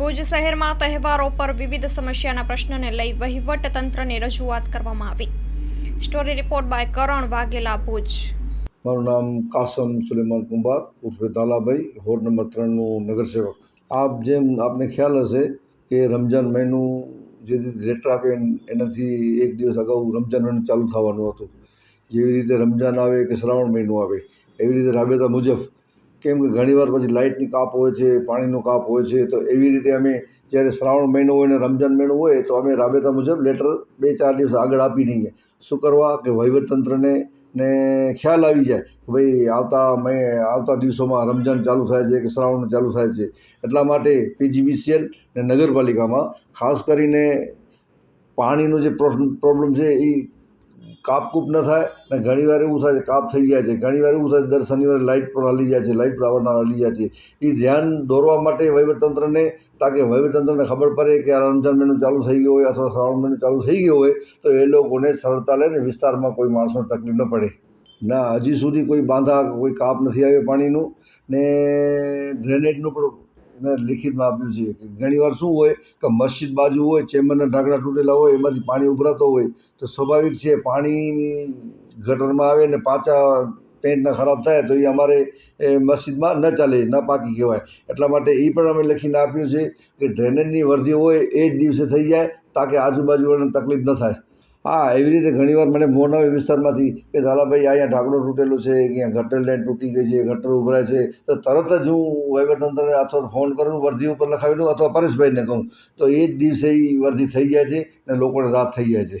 ભુજ શહેરમાં તહેવારો પર વિવિધ સમસ્યાના પ્રશ્નને લઈ વહીવટ તંત્રને રજૂઆત કરવામાં આવી. Story report by Karan Vaghela, Bhuj. મારું નામ કાસમ સુલેમાન કુંભાર, ઉર્ફે દાલાભાઈ હોડ નંબર ત્રણનું નગરસેવક. આપ જેમ આપને ખ્યાલ હશે કે રમજાન મહિનું જે લેટર આપે એનાથી એક દિવસ અગાઉ રમજાન મહિનું ચાલુ થવાનું હતું. જેવી રીતે રમજાન આવે કે શ્રાવણ મહિનો આવે, એવી રીતે રાબેતા મુજબ કેમ કે ઘણીવાર પછી લાઇટની કાપ હોય છે, પાણીનો કાપ હોય છે, તો એવી રીતે અમે જ્યારે શ્રાવણ મહિનો હોય ને રમજાન મહિનો હોય તો અમે રાબેતા મુજબ લેટર બે ચાર દિવસ આગળ આપી દઈએ. શું કરવા કે વહીવટતંત્રને ને ખ્યાલ આવી જાય કે ભાઈ આવતા મેં, આવતા દિવસોમાં રમજાન ચાલુ થાય છે કે શ્રાવણ ચાલુ થાય છે. એટલા માટે પીજીવીસીએલ ને નગરપાલિકામાં ખાસ કરીને પાણીનો જે પ્રોબ્લેમ છે એ કાપકૂપ ન થાય ને ઘણીવાર એવું થાય કાપ થઈ જાય છે. ઘણીવાર એવું થાય દર શનિવારે લાઇટ પણ હલી જાય છે લાઇટ આવવાના હલી જાય છે. એ ધ્યાન દોરવા માટે વહીવટતંત્રને તાકે વહીવટતંત્રને ખબર પડે કે આ રમજાન મહિનો ચાલુ થઈ ગયો હોય અથવા શ્રાવણ મહિનો ચાલુ થઈ ગયો હોય, તો એ લોકોને સરળતા લે ને વિસ્તારમાં કોઈ માણસોને તકલીફ ન પડે. ના, હજી સુધી કોઈ બાંધા, કોઈ કાપ નથી આવ્યો પાણીનું ને ડ્રેનેજનું પણ મેં લિખિતમાં આપ્યું છે. કે ઘણીવાર શું હોય કે મસ્જિદ બાજુ હોય, ચેમ્બરના ઢાંકણા તૂટેલા હોય, એમાંથી પાણી ઉભરાતો હોય, તો સ્વાભાવિક છે પાણી ગટરમાં આવે ને પાછા પેન્ટના ખરાબ થાય તો એ અમારે મસ્જિદમાં ન ચાલે, ન પાકી કહેવાય. એટલા માટે એ પણ અમે લખીને આપ્યું છે કે ડ્રેનેજની વર્ધી હોય એ જ દિવસે થઈ જાય, તાકે આજુબાજુવાળાને તકલીફ ન થાય. હા, એવી રીતે ઘણીવાર મને ફોન વિસ્તારમાંથી કે ઝાલાભાઈ અહીંયા ઢાંકણો તૂટેલો છે, કે અહીંયા ગટર લાઈન તૂટી ગઈ છે, ગટર ઉભરાય છે, તો તરત જ હું વહીવટતંત્રને અથવા ફોન કરું વર્ધી ઉપર લખાવી દઉં અથવા પરેશભાઈને કહું. તો એ જ દિવસે એ વર્ધી થઈ જાય છે ને લોકોને રાત થઈ જાય છે.